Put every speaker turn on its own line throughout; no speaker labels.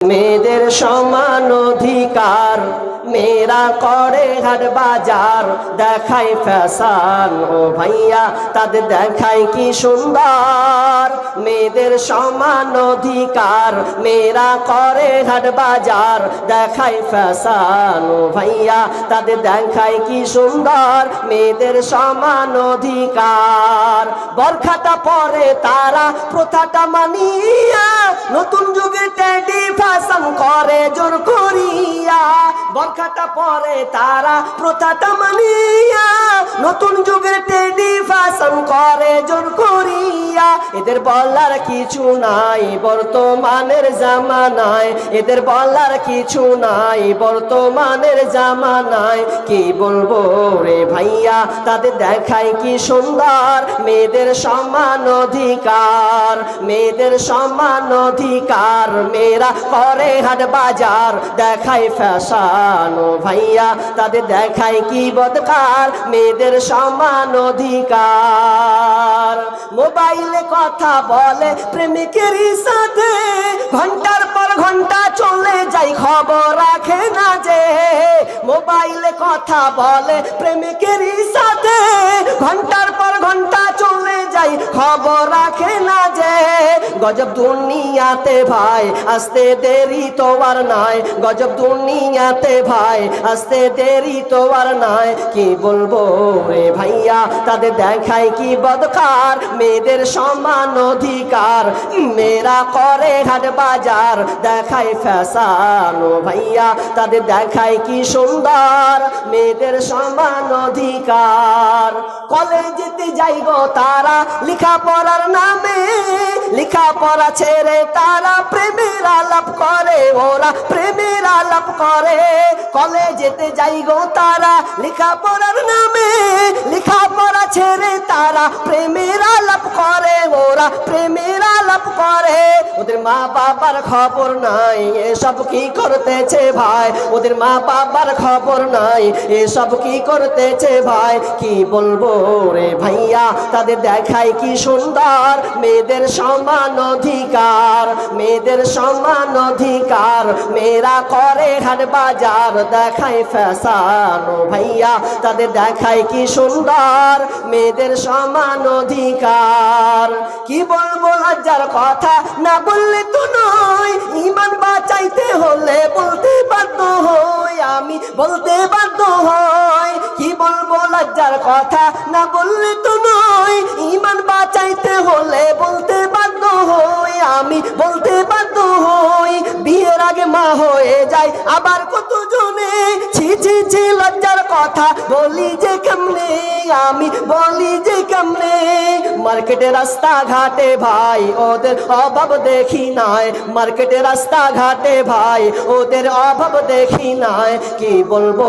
মেয়েদের সমান অধিকার মেয়েরা করে হাট বাজার, দেখায় ফ্যাশন। ও ভাইয়া, তাদের দেখায় কি সুন্দর? মেয়েদের সমান অধিকার, মেয়েরা করে হাট বাজার, দেখায় ফ্যাশন। ও ভাইয়া, তাদের দেখায় কি সুন্দর? মেয়েদের সমান অধিকার। বরখাটা পরে তারা প্রথাটা মানিয়া, নতুন যুগে টেডি ফ্যাশন করে, জোর করিয়া। বরখাটা পরে তারা প্রথাটা মানিয়া নতুন যুগের টেডি ফ্যাশন করে। জন এদের বলার কিছু নাই, বর্তমানের জামানায়। এদের বলার কিছু নাই, বর্তমানের জামানায়। কি বলব রে ভাইয়া, তাদের দেখায় কি সুন্দর? মেয়েদের সমান অধিকার, মেয়েদের সমান অধিকার। মেয়েরা করে হাট বাজার, দেখায় ফ্যাশন ভাইয়া, তাদের দেখায় কি বদকার? মেয়েদের সমান অধিকার। মোবাইলে কথা বলে প্রেমিকের সাথে। ঘণ্টার পর ঘণ্টা চলে যাই খবর রাখে না যে মোবাইলে কথা বলে প্রেমিকের সাথে। ঘণ্টার পর ঘণ্টা যাই খবর রাখে না যে গজব দুনিয়াতে ভাই, আসতে দেরি তো আর নাই। গজব দুনিয়াতে ভাই, আসতে দেরি তো আর নাই। কি বলব রে ভাইয়া, তাদের দেখায় কি বদকার? মেয়েদের সমান অধিকার, মেয়েরা করে হাট বাজার। দেখায় ফ্যাশন ও ভাইয়া, তাদের দেখায় কি সুন্দর? মেয়েদের সমান অধিকার। কলেজেতে যাইব তারা লেখা পড়ার নামে লেখা পড়া ছেড়ে তারা প্রেমের আলাপ করে, ওরা প্রেমের আলাপ করে। কলেজেতে গো তারা লেখা পড়ার নামে লেখা পড়া ছেড়ে তারা প্রেমের আলাপ করে, ওরা প্রেমের আলাপ করে। ওদের মা বাবার খবর নাই, এসব কি করতেছে ভাই? ওদের মা বাবার খবর নাই, এসব কি করতেছে ভাই? কি বলব রে ভাইয়া, তাদের দেখায় কি সুন্দর? মেয়েদের সমান অধিকার, মেয়েদের সমান অধিকার। মেয়েরা করে হাট বাজার, দেখায় ফ্যাশন। ও ভাইয়া, তাদের দেখায় কি সুন্দর? মেয়েদের সমান অধিকার। কি বলব লজ্জার কথা? না বললে তো নয়, ইমান বাঁচাইতে হলে বলতে বাধ্য হই। আমি বলতে বাধ্য হই। কি বলব লজ্জার কথা? না বললে তো নয়, ইমান বাঁচাইতে হলে বলতে বাধ্য হই আমি, বলতে বাধ্য হই বিয়ের আগে মা হয়ে যায়। আবার কত জনে ছি ছি ছি লজ্জার কথা বলি যে কেমনে? আমি বলি যে কেমনে? মার্কেটে রাস্তা ঘাটে ভাই, ওদের অভাব দেখি নাই। মার্কেটে রাস্তা ঘাটে ভাই, ওদের অভাব দেখি নাই। কি বলব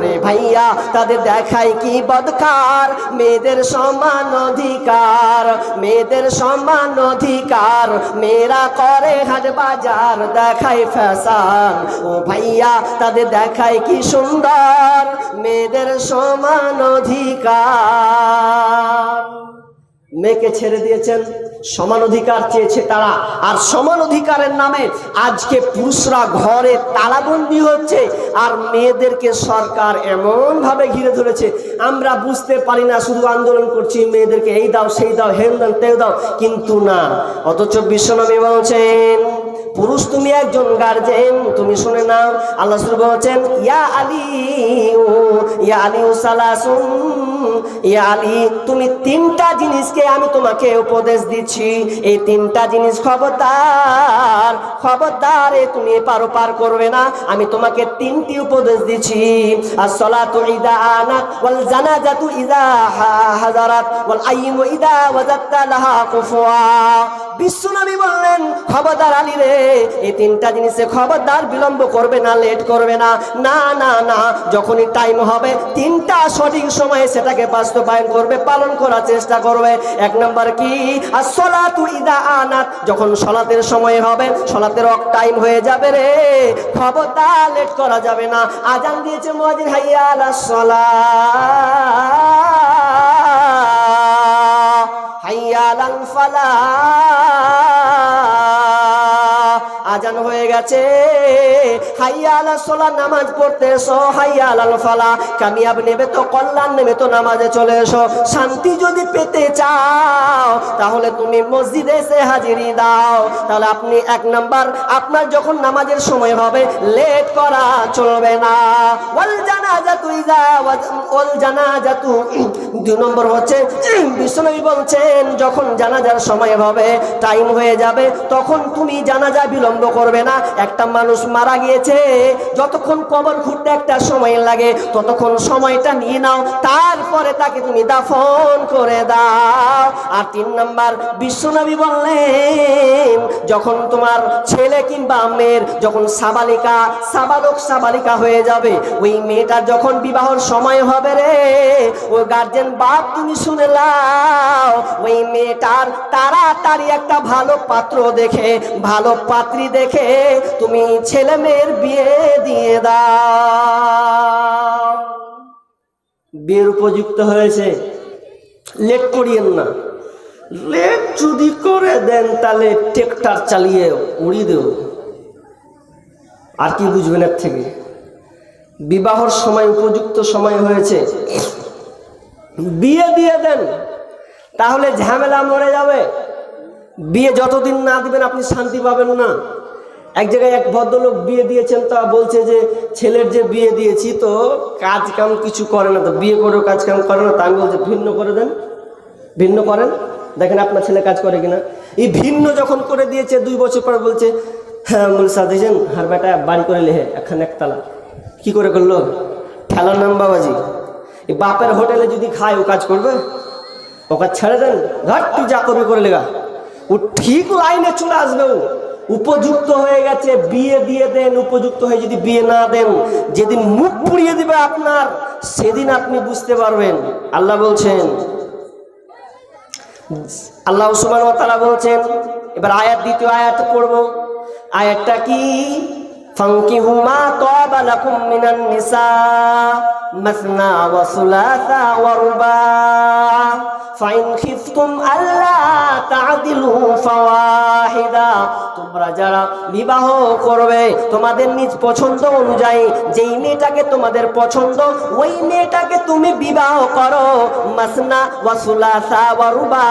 রে ভাইয়া, তাদের দেখায় কি বদকার? মেয়েদের সমান অধিকার, মেয়েদের সমান অধিকার। মেয়েরা করে হাট বাজার দেখায় ফ্যাশন। ও ভাইয়া, তাদের দেখায় কি সুন্দর? মেয়েদের সমান অধিকার। মেয়েকে ছেড়ে দিয়েছেন, সমান অধিকার চেয়েছে তারা। আর সমান অধিকারের নামে আজকে পুরুষরা ঘরে তালাবন্দি হচ্ছে, আর মেয়েদেরকে সরকার এমন ভাবে ঘিরে ধরেছে। আমরা বুঝতে পারি না, শুধু আন্দোলন করছি, মেয়েদেরকে এই দাও, সেই দাও, হেন দাও, তেও দাও, কিন্তু না। অথচ বিশ্বনবী বলছেন পুরুষ তুমি একজন গার্জেন তুমি শুনে নাও। আল্লাহ শুরু বলছেন, ইয়া আলী ইয়া আলী সালাসুন, ইয়া আলী, তুমি তিনটা জিনিসকে আমি তোমাকে উপদেশ দিচ্ছি। এই তিনটা জিনিস খবরদার খবরদার এ তুমি পারো পার করবে না। আমি তোমাকে তিনটি উপদেশ দিচ্ছি। as-salatu idha anat wal janazatu idha ha- hazarat wal ayyimu idha wajatta laha kufuwa বিশ্বনবী বললেন, খবরদার আলী রে, এই তিনটা জিনিসে খবরদার বিলম্ব করবে না, লেট করবে না। না না না, যখনই টাইম হবে, তিনটা সঠিক সময়ে সেটাকে বাস্তবায়ন করবে, পালন করার চেষ্টা করবে। এক নম্বর কি? আর সলাতু ইদা আনাত, যখন সলাতের সময় হবে, সলাতের অক টাইম হয়ে যাবে রে। খবরদার লেট করা যাবে না। আজান দিয়েছে মুয়াজ্জিন হাইয়া আলাস সালাহ হাইয়া আলাল ফালাহ আজান হয়ে গেছে। হাইয়া সোলা নামাজ পড়তে এসো হাইয়া ফালা। কামিয়াব নেবে তো, কল্যাণ নেবে তো, নামাজে চলে এসো। শান্তি যদি পেতে চাও, তাহলে তুমি মসজিদে এসে হাজিরি দাও। তাহলে আপনি এক নাম্বার, আপনার যখন নামাজের সময় হবে, লেট করা চলবে না। ওয়াল জানাজাতু ইজা ওয়াল জানাজাতু দুই নম্বর হচ্ছে বিষ্ণুনবী বলছেন, যখন জানাজার সময় হবে, টাইম হয়ে যাবে, তখন তুমি জানাজা বিলম্ব করবে না। একটা মানুষ মারা গিয়েছে, যতক্ষণ কবর ঘুরতে একটা সময় লাগে, ততক্ষণ সময়টা নিয়ে নাও, তারপরে তাকে তুমি দাফন করে দাও। আর তিন নাম্বার, বিশ্বনবী বললেন, যখন তোমার ছেলে কিংবা মেয়ের যখন সাবালিকা, সাবালক সাবালিকা হয়ে যাবে, ওই মেয়েটার যখন বিবাহর সময় হবে রে, ওই গার্জেন বাপ তুমি শুনে লাও ওই মেয়েটার তাড়াতাড়ি একটা ভালো পাত্র দেখে, ভালো পাত্রী দেখে তুমি ছেলে মেয়ের বিয়ে দিয়ে দাও। বিয়ের উপযুক্ত হয়েছে। লেট করিয়েন না। লেট যদি করে দেন তাহলে ট্রেক্টর চালিয়ে উড়িয়ে দেব। আর কি বুঝবেন এর থেকে? বিবাহর সময়, উপযুক্ত সময় হয়েছে। বিয়ে দিয়ে দেন, তাহলে ঝামেলা মরে যাবে। বিয়ে যতদিন না দিবেন, আপনি শান্তি পাবেন না। এক জায়গায় এক ভদ্রলোক বিয়ে দিয়েছেন, তা বলছে যে, ছেলের যে বিয়ে দিয়েছি তো কাজ কাম কিছু করে না তো, বিয়ে করেও কাজ কাম করে না তা। আমি বলছি, ভিন্ন করে দেন, ভিন্ন করেন। দেখেন আপনার ছেলে কাজ করে কিনা। এই ভিন্ন যখন করে দিয়েছে, দুই বছর পর বলছে হ্যাঁ বলছে দেখছেন হার বেটা, বাড়ি করে লেহে, একখান একতলা। কি করে করল? ঠেলার নাম বাবাজি। এই বাপের হোটেলে যদি খায়, ও কাজ করবে? ওকে ছেড়ে দেন ঘাট তুই যা করবি, করে লেগা। ও ঠিক লাইনে চলে আসবে ও। উপযুক্ত হয়ে গেছে, বিয়ে দিয়ে দেন, উপযুক্ত হয়ে যদি বিয়ে না দেন, যেদিন মুখ পুড়িয়ে দিবে আপনার, সেদিন আপনি বুঝতে পারবেন। আল্লাহ বলছেন, আল্লাহ সুমান তারা বলছেন, এবার আয়াত, দ্বিতীয় আয়াত পড়ব। আয়াতটা কি? ফাঙ্কিহু মা তাবা লাকুম মিনান নিসা, মাসনা ওয়া সুলাসা ফাইন খিফতুম আল্লা তা'দিলু ফাওয়াহিদা। তোমরা যারা বিবাহ করবে, তোমাদের নিজ পছন্দ অনুযায়ী যেই মেয়েটাকে তোমাদের পছন্দ, ওই মেয়েটাকে তুমি বিবাহ করো। মাসনা ওয়া সুলাসা ওয়া রুবা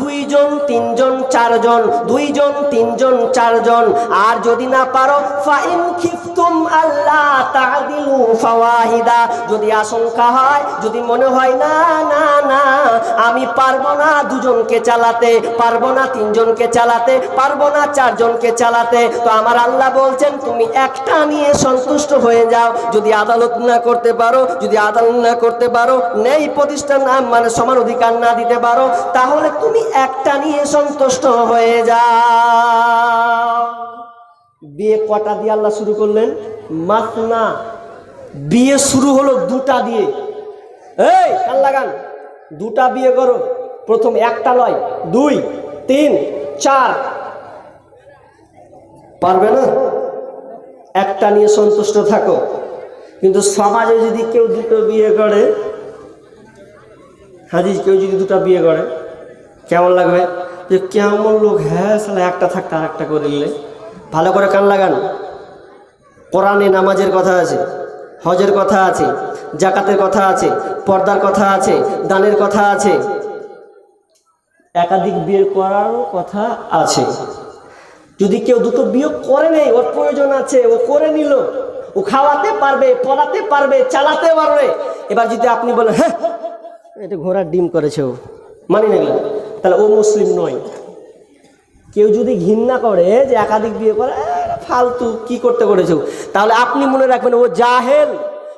দুইজন, তিনজন, চারজন, দুইজন, তিনজন, চারজন। আর যদি না পারো ফাইন খিফতুম আল্লাহ তা'দিলু ফাওয়াহিদা। যদি আশঙ্কা হয়, যদি মনে হয় না না না, আমি পারব না দুজনকে চালাতে, পারব না তিনজনকে চালাতে, পারব না চারজনকে চালাতে। তো আমার আল্লাহ বলছেন, তুমি একটা নিয়ে সন্তুষ্ট হয়ে যাও। যদি আদালত না করতে পারো, যদি আদালত না করতে পারো নেই প্রতিষ্ঠান মানে সমান অধিকার না দিতে পারো, তাহলে তুমি একটা নিয়ে সন্তুষ্ট হয়ে যাও। বিয়ে কটা দিয়ে আল্লাহ শুরু করলেন? মাসনা বিয়ে শুরু হলো দুটা দিয়ে। এই, কান লাগান। দুটা বিয়ে করো। প্রথম একটা লয়। দুই, তিন, চার। পারবে না? একটা নিয়ে সন্তুষ্ট থাকো। কিন্তু সমাজে যদি কেউ দুটো বিয়ে করে, হাজির কেউ যদি দুটো বিয়ে করে, কেমন লাগবে? যে কেমন লোক? হ্যাঁ সালা একটা থাকতে আর একটা করে নিলে। ভালো করে কান লাগান। কোরআনে নামাজের কথা আছে, হজের কথা আছে জাকাতের কথা আছে, পর্দার কথা আছে, দানের কথা আছে। একাধিক বিয়ে করারও কথা আছে। যদি কেউ দুটো বিয়ে করে নেই, ওর প্রয়োজন আছে, ও করে নিল। ও খাওয়াতে পারবে, পড়াতে পারবে, চালাতে পারবে। এবার যদি আপনি বলেন হ্যাঁ এটা ঘোড়ার ডিম করেছে ও মানি না তাহলে ও মুসলিম নয়। কেউ যদি ঘৃণা করে যে একাধিক বিয়ে করে ফালতু, কি করতে করেছে তাহলে আপনি মনে রাখবেন ও জাহেল।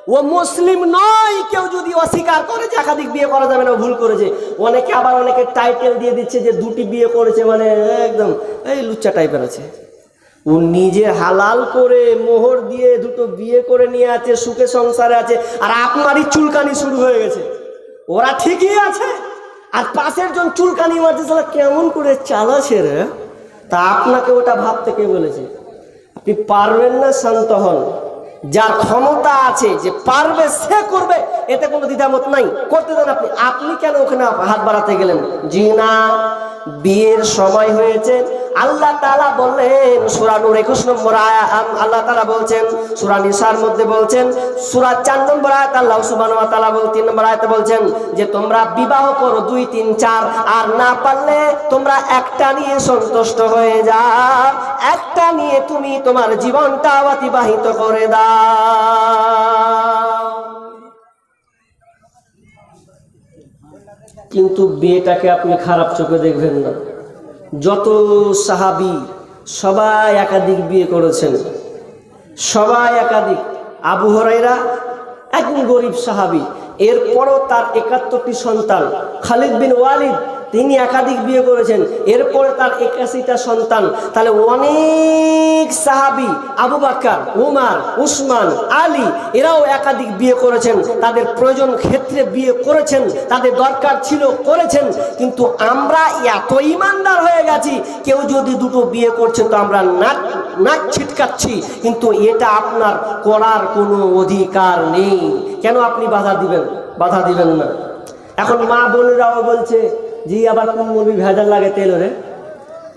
ও মুসলিম নয়, কেউ যদি অস্বীকার করে যে একাধিক বিয়ে করা যাবে না ভুল করেছে। অনেকে আবার অনেকে টাইটেল দিয়ে দিচ্ছে যে দুটি বিয়ে করেছে মানে একদম এই লুচ্চা টাইপের আছে। ও নিজে হালাল করে মোহর দিয়ে দুটো বিয়ে করে নিয়ে আছে, সুখে সংসারে আছে, আর আপনারই চুলকানি শুরু হয়ে গেছে। ওরা ঠিকই আছে। আর পাশের জন চুলকানি মারছে সালা কেমন করে চালাছে রে? তা আপনাকে ওটা ভাবতে কে বলেছে? আপনি পারবেন না শান্ত হন। যার ক্ষমতা আছে যে পারবে, সে করবে, এতে কোনো দ্বিধামত নাই। করতে দেন আপনি। আপনি কেন ওখানে হাত বাড়াতে গেলেন? জি না, বিয়ের সময় হয়েছে আল্লাহ তালা বললেন, সূরা নূর 21 নম্বর আল্লাহ তালা বলছেন, সূরা নিসার মধ্যে বলছেন, সুরা 4 নম্বর আয়াত আল্লাহ সুবহানাহু ওয়া বল 3 নম্বর আয়াতে বলছেন যে, তোমরা বিবাহ করো 2 3 4 আর না পারলে তোমরা একটা নিয়ে সন্তুষ্ট হয়ে যাও। একটা নিয়ে তুমি তোমার জীবনটা অতিবাহিত করে দাও। কিন্তু বিয়েটাকে আপনি খারাপ চোখে দেখবেন না। যত সাহাবি সবাই একাধিক বিয়ে করেছেন। সবাই একাধিক। আবু হরাইরা একজন গরিব সাহাবি। এরপরও তার একাত্তরটি সন্তান, খালিদ বিন ওয়ালিদ তিনি একাধিক বিয়ে করেছেন। এরপরে তার একাশিটা সন্তান। তাহলে অনেক সাহাবি, আবু বাক্কার, উমার, উসমান, আলী, এরাও একাধিক বিয়ে করেছেন। তাদের প্রয়োজন ক্ষেত্রে বিয়ে করেছেন। তাদের দরকার ছিল করেছেন। কিন্তু আমরা এত ইমানদার হয়ে গেছি, কেউ যদি দুটো বিয়ে করছে তো আমরা নাক নাক ছিটকাচ্ছি। কিন্তু এটা আপনার করার কোনো অধিকার নেই। কেন আপনি বাধা দিবেন? বাধা দিবেন না। এখন মা বোনেরাও বলছে জি, আবার কোন মুরগি ভেজাল লাগে তেল রে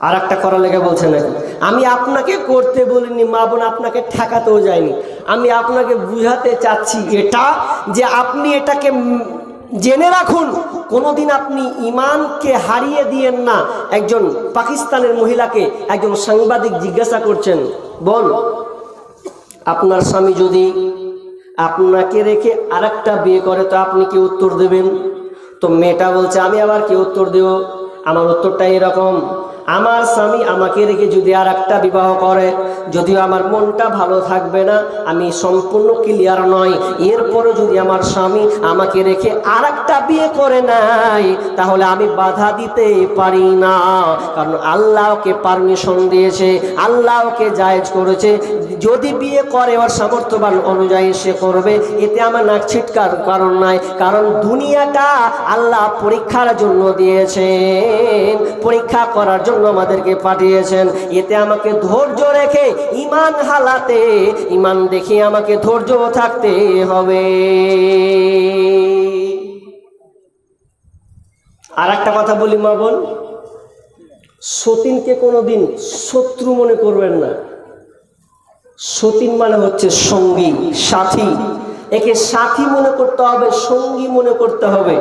আর একটা করা লেগে বলছে নাকি? আমি আপনাকে করতে বলিনি, মা বোন আপনাকে ঠেকাতেও যায়নি। আমি আপনাকে বুঝাতে চাচ্ছি এটা যে আপনি এটাকে জেনে রাখুন, কোনোদিন আপনি ইমানকে হারিয়ে দিয়েন না। একজন পাকিস্তানের মহিলাকে একজন সাংবাদিক জিজ্ঞাসা করছেন বল আপনার স্বামী যদি আপনাকে রেখে আরেকটা বিয়ে করে, তো আপনি কি উত্তর দেবেন? তো মেয়েটা বলছে আমি আবার কি উত্তর দেব? আমার উত্তরটা এরকম আমার স্বামী আমাকে রেখে যদি আর একটা বিবাহ করে, যদিও আমার মনটা ভালো থাকবে না, আমি সম্পূর্ণ ক্লিয়ার নয় এরপরে যদি আমার স্বামী আমাকে রেখে আর একটা বিয়ে করে নাই, তাহলে আমি বাধা দিতে পারি না। কারণ আল্লাহকে পারমিশন দিয়েছে, আল্লাহকে জায়েজ করেছে। যদি বিয়ে করে ওর সামর্থ্যবান অনুযায়ী সে করবে, এতে আমার নাক ছিটকার কারণ নাই। কারণ দুনিয়াটা আল্লাহ পরীক্ষার জন্য দিয়েছেন। পরীক্ষা করার জন্য আমাদেরকে পাঠিয়েছেন। এতে আমাকে ধৈর্য রেখে ইমান হালাতে ইমান দেখে আমাকে ধৈর্য থাকতে হবে। আর একটা কথা বলি মা বোন, সতীনকে কোনোদিন শত্রু মনে করবেন না। সতীন মানে হচ্ছে সঙ্গী, সাথী। একে সাথী মনে করতে হবে, সঙ্গী মনে করতে হবে।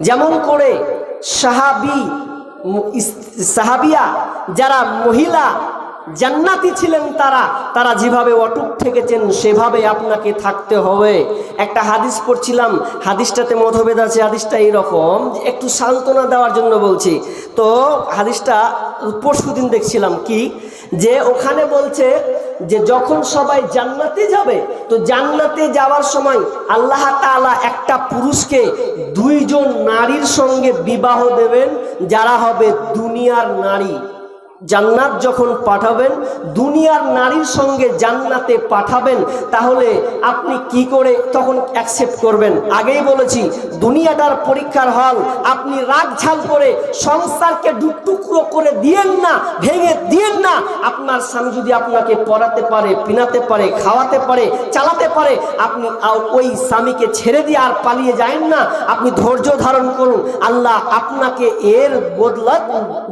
যেমন করে সাহাবি সাহাবিয়া যারা মহিলা জান্নাতি ছিলেন তারা তারা যেভাবে অটুট থেকেছেন, সেভাবে আপনাকে থাকতে হবে। একটা হাদিস পড়ছিলাম, হাদিসটাতে মতভেদ আছে, হাদিসটা এইরকম একটু সান্ত্বনা দেওয়ার জন্য বলছি। তো হাদিসটা পরশু দিন দেখছিলাম কি, যে ওখানে বলছে যে যখন সবাই জান্নাতে যাবে, তো জান্নাতে যাওয়ার সময় আল্লাহ তাআলা একটা পুরুষকে দুইজন নারীর সঙ্গে বিবাহ দেবেন, যারা হবে দুনিয়ার নারী। জান্নাত যখন পাঠাবেন, দুনিয়ার নারীর সঙ্গে জান্নাতে পাঠাবেন, তাহলে আপনি কি করে তখন অ্যাকসেপ্ট করবেন? আগেই বলেছি, দুনিয়াটার পরীক্ষার হল, আপনি রাগ ঝাল করে সংসারকে দু টুকরো করে দিয়েন না, ভেঙে দিয়েন না। আপনার স্বামী যদি আপনাকে পড়াতে পারে, পিনাতে পারে, খাওয়াতে পারে, চালাতে পারে, আপনি ওই স্বামীকে ছেড়ে দিয়ে আর পালিয়ে যায়েন না। আপনি ধৈর্য ধারণ করুন, আল্লাহ আপনাকে এর বদলা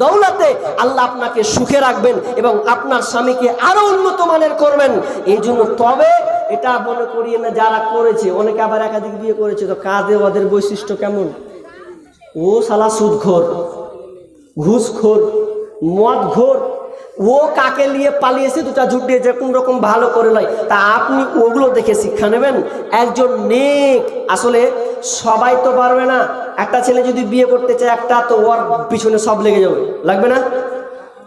দৌলাতে, আল্লাহ আপনাকে সুখে রাখবেন এবং আপনার স্বামীকে আরও উন্নত মানের করবেন। এই জন্য তবে এটা মনে করিয়ে না, যারা করেছে, অনেকে আবার একাধিক বিয়ে করেছে, তো কাজে ওদের বৈশিষ্ট্য কেমন? ও সালা সুদখোর, ঘুষখোর মদঘোর ও কাকে নিয়ে পালিয়েছে দুটা ঝুট দিয়েছে কোন রকম ভালো করে নয় তা আপনি ওগুলো দেখে শিক্ষা নেবেন। একজন নেক, আসলে সবাই তো পারবে না। একটা ছেলে যদি বিয়ে করতে চায় একটা, তো ওর পিছনে সব লেগে যাবে। লাগবে না?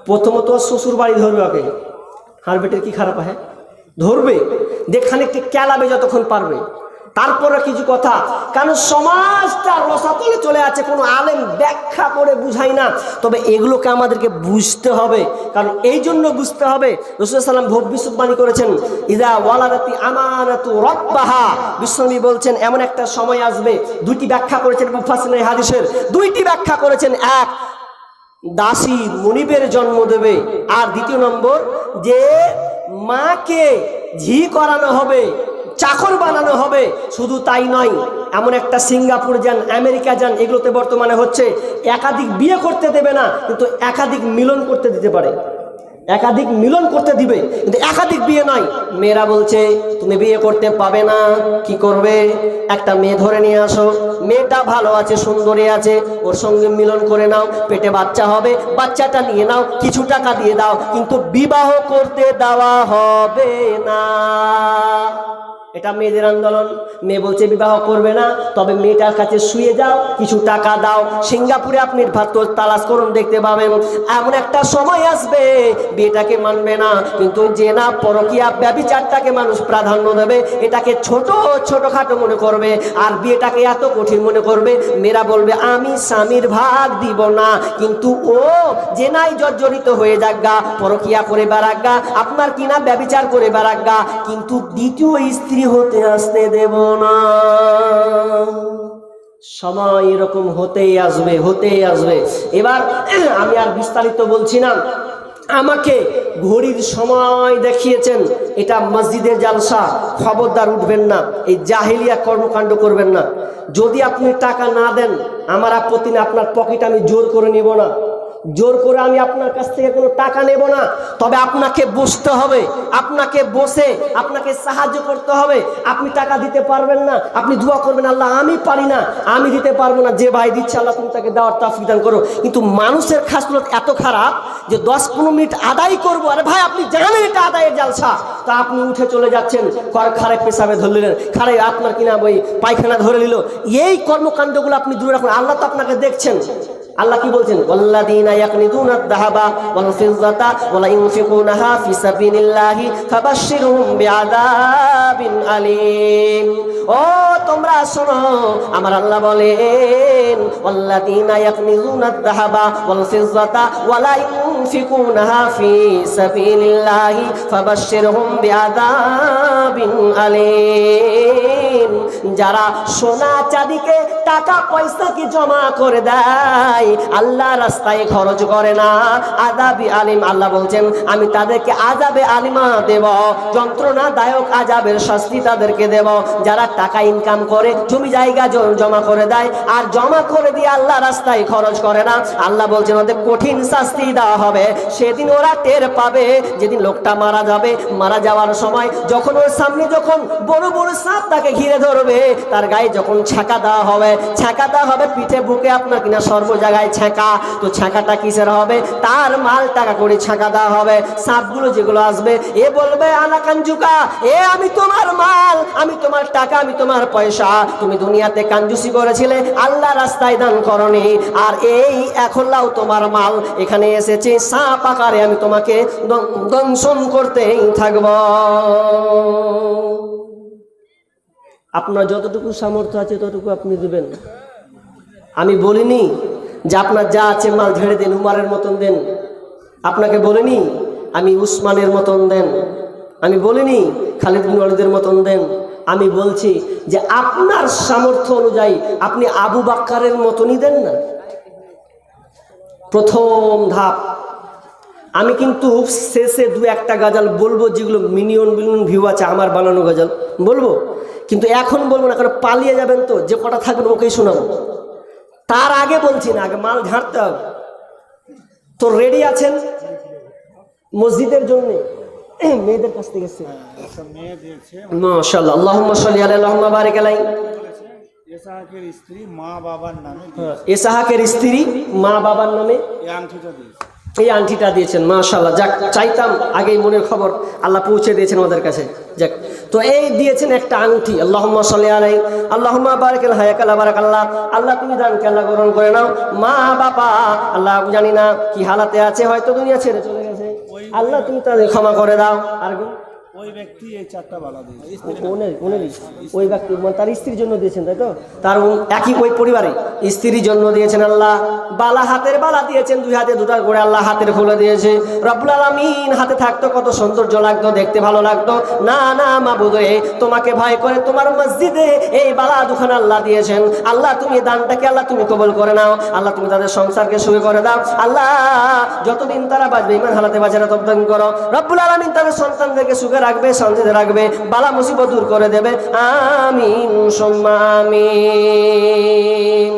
প্রথমত শ্বশুর বাড়ি ধরবে ওকে। হার বেটের কি খারাপ হয়? ধরবে। দেখানে একটি ক্যালাবে যতক্ষণ পারবে। তারপরে কিছু কথা। কারণ সমাজটা রসাতলে চলে আছে, কোনো আলেম ব্যাখ্যা করে বুঝাই না। তবে এগুলোকে আমাদেরকে বুঝতে হবে। কারণ এই জন্য বুঝতে হবে, রসুল সাল্লাম ভবিষ্যৎবাণী করেছেন, ইদা ওয়ালাদাতি আমানাতু রব্বাহা। বিশ্বনবী বলছেন, এমন একটা সময় আসবে। দুইটি ব্যাখ্যা করেছেন মুফাসসির হাদিসের। দুইটি ব্যাখ্যা করেছেন, এক দাসী মনিবের জন্ম দেবে। আর দ্বিতীয় নম্বর, যে মাকে ঝি করানো হবে, চাকর বানানো হবে, শুধু তাই নয়, এমন একটা সিঙ্গাপুর যান, আমেরিকা যান, এগুলোতে বর্তমানে হচ্ছে একাধিক বিয়ে করতে দেবে না, কিন্তু একাধিক মিলন করতে দিতে পারে। একাধিক মিলন করতে দিবে, কিন্তু একাধিক বিয়ে নয়। মেয়েরা বলছে, তুমি বিয়ে করতে পাবে না, কি করবে? একটা মেয়ে ধরে নিয়ে আসো। মেয়েটা ভালো আছে, সুন্দরী আছে, ওর সঙ্গে মিলন করে নাও, পেটে বাচ্চা হবে, বাচ্চাটা নিয়ে নাও, কিছু টাকা দিয়ে দাও, কিন্তু বিবাহ করতে দেওয়া হবে না। এটা মেয়েদের আন্দোলন। মেয়ে বলছে, বিবাহ করবে না, তবে মেয়েটার কাছে শুয়ে যাও, কিছু টাকা দাও। সিঙ্গাপুরে আপনি তালাশ করুন, দেখতে পাবেন। এমন একটা সময় আসবে বিয়েটাকে মানবে না। কিন্তু যে না পরকিয়া ব্যবিচারটাকে মানুষ প্রাধান্য দেবে, এটাকে ছোট, ছোটখাটো মনে করবে। আর বিয়েটাকে এত কঠিন মনে করবে, মেয়েরা বলবে, আমি স্বামীর ভাগ দিব না। কিন্তু ও যে নাই জর্জরিত হয়ে যাগা পরকিয়া করে বেড়াগা আপনার কিনা ব্যবিচার করে বেড়াগা কিন্তু দ্বিতীয় স্ত্রী হতে আসতে দেব না। সময় এরকম হতেই আসবে হতেই আসবে। এবার আমি আর বিস্তারিত বলছি না। আমাকে ঘড়ির সময় দেখিয়েছেন, এটা মসজিদের জালসা, খবরদার উঠবেন না, এই জাহিলিয়া কর্মকাণ্ড করবেন না। যদি আপনি টাকা না দেন, আমার আপত্তি না, আপনার পকেট আমি জোর করে নিব না। জোর করে আমি আপনার কাছ থেকে কোনো টাকা নেব না। তবে আপনাকে বসতে হবে, আপনাকে বসে, আপনাকে সাহায্য করতে হবে। আপনি টাকা দিতে পারবেন না, আপনি দোয়া করবেন, আল্লাহ, আমি পারি না, আমি দিতে পারব না, যে ভাই দিচ্ছে, আল্লাহ তুমি তাকে দেওয়ার তাফিক দান করো। কিন্তু মানুষের খাসলত এত খারাপ যে দশ পনেরো মিনিট আদায় করব। আরে ভাই, আপনি জানেন এটা আদায়ের জালসা। তা আপনি উঠে চলে যাচ্ছেন, কর খারে পেশাবে ধরে নিলেন খারে আপনার কিনা ওই পায়খানা ধরে নিল। এই কর্মকাণ্ডগুলো আপনি দূরে রাখুন। আল্লাহ তো আপনাকে দেখছেন। আল্লাহ কি বলছেন? ওয়াল্লাযীনা ইয়াকনিতুনা আয-যাহাবা ওয়াল ফিজ্জাতা ওয়ালা ইউনফিকুনাহা ফি সাবিলিল্লাহি ফাবাশশিরহুম বিআযাবিন আলীম। ও তোমরা শোনো। আমার আল্লাহ বলেন, ওয়াল্লাযীনা ইয়াকনিতুনা আয-যাহাবা ওয়াল ফিজ্জাতা ওয়ালা ইউনফিকুনাহা ফি সাবিলিল্লাহি ফাবাশশিরহুম বিআযাবিন আলীম। যারা সোনা চাঁদিকে টাকা পয়সা কি জমা করে দেয়, আল্লাহ রাস্তায় খরচ করে না। আজাবি আলিম, আল্লাহ বলছেন, আমি তাদেরকে আজাবে আলিমা দেব, যন্ত্রণাদায়ক আজাবের শাস্তি তাদেরকে দেব। যারা টাকা ইনকাম করে, জমি জায়গা জমা করে দেয়। আর জমা করে দিয়ে আল্লাহ রাস্তায় খরচ করে না। আল্লাহ বলছেন, ওদের কঠিন শাস্তি দেওয়া হবে। সেদিন ওরা টের পাবে। যেদিন লোকটা মারা যাবে, মারা যাওয়ার সময় যখন ওর সামনে যখন বড় বড় সাপ তাকে ঘিরে ধরবে, তার গায়ে যখন ছাকা দেওয়া হবে ছাকা দেওয়া হবে পিঠে বুকে আপনার কিনা সর্ব জায়গায় ছাকা তো ছাকাটা কিসের হবে? তার মাল টাকা করে ছাকা দেওয়া হবে। সাপগুলো যেগুলো আসবে, এ বলবে আনাকাঞ্জুকা এ আমি তোমার মাল, আমি তোমার টাকা, আমি তোমার পয়সা। তুমি দুনিয়াতে কাঞ্জুসি করেছিলে, আল্লাহ রাস্তায় দান করনি। আর এই এখন লাও তোমার মাল, এখানে এসেছে, সাপ আকারে আমি তোমাকে দংশন করতেই থাকব। আপনার যতটুকু সামর্থ্য আছে, ততটুকু আপনি দেবেন। আমি বলিনি যে আপনার যা আছে মাল ঝেড়ে দেন, উমারের মতন দেন। আপনাকে বলিনি আমি উসমানের মতন দেন। আমি বলিনি খালিদ বিন ওয়ালিদের মতন দেন। আমি বলছি যে আপনার সামর্থ্য অনুযায়ী আপনি আবু বাক্কারের মতনই দেন না। প্রথম ধাপ, আমি কিন্তু শেষে দু একটা গাজাল বলব যেগুলো মিনিয়ন মিলিয়ন ভিউ আছে, আমার বানানো গাজাল বলব। কিন্তু এখন বলব না, কারণ পালিয়ে যাবেন তো, যে কটা থাকবেন ওকেই শোনাবো। তার আগে বলছি না, আগে মাল ঝাড়তে হবে। তো রেডি আছেন? মসজিদের জন্য? মেয়েদের কাছ থেকে এসছে
একটা মেয়ে দিয়েছে।
মাশাআল্লাহ আল্লাহুম্মা সাল্লি আলা আল্লাহুম্মা বারিক আলাই
এসাহাকের স্ত্রী মা বাবার নামে
হ্যাঁ, এসাহাকের স্ত্রী মা বাবার নামে
এই আংটিটা দিয়েছে।
এই আংটিটা দিয়েছেন মাশাল্লাহ যাক চাইতাম আগেই মনের খবর আল্লাহ পৌঁছে দিয়েছেন আমাদের কাছে। যাক তো এই দিয়েছেন একটা আংটি আল্লাহ সাল্লি আলাই আল্লাহ বারাকাল হায়াকাল্লাহ বারাকাল্লাহ। আল্লাহ তুমি দানকে আল্লাহ গ্রহণ করে নাও। মা বাবা আল্লাহ জানি না কি হালাতে আছে হয়তো দুনিয়া ছেড়ে চলে আল্লাহ তুমি তাদের ক্ষমা করে দাও আর?
ওই ব্যক্তি
মানে তার স্ত্রীর জন্য দিয়েছেন, তাই তো? তার একই ওই পরিবারে। স্ত্রীর জন্য দিয়েছেন আল্লাহ। বালা হাতের বালা দিয়েছেন, দুই হাতে করে আল্লাহ হাতের খুলে দিয়েছে। হাতে থাকতো, কত সৌন্দর্য লাগতো, দেখতে ভালো লাগতো। না না মা বুধে তোমাকে ভয় করে তোমার মসজিদে এই বালা দুখান আল্লাহ দিয়েছেন। আল্লাহ, তুমি দানটাকে আল্লাহ তুমি কবল করে নাও। আল্লাহ, তুমি তাদের সংসারকে সুখী করে দাও। আল্লাহ, যতদিন তারা বাঁচবে ইমান হালাতে বাঁচে না, ততদিন করো। রব্বুল আলামিন তাদের সন্তানদেরকে সুখে রাখবে শান্তিতে রাখবে বালা মুসিবত দূর করে দেবে। আমিন সুম্মা আমিন।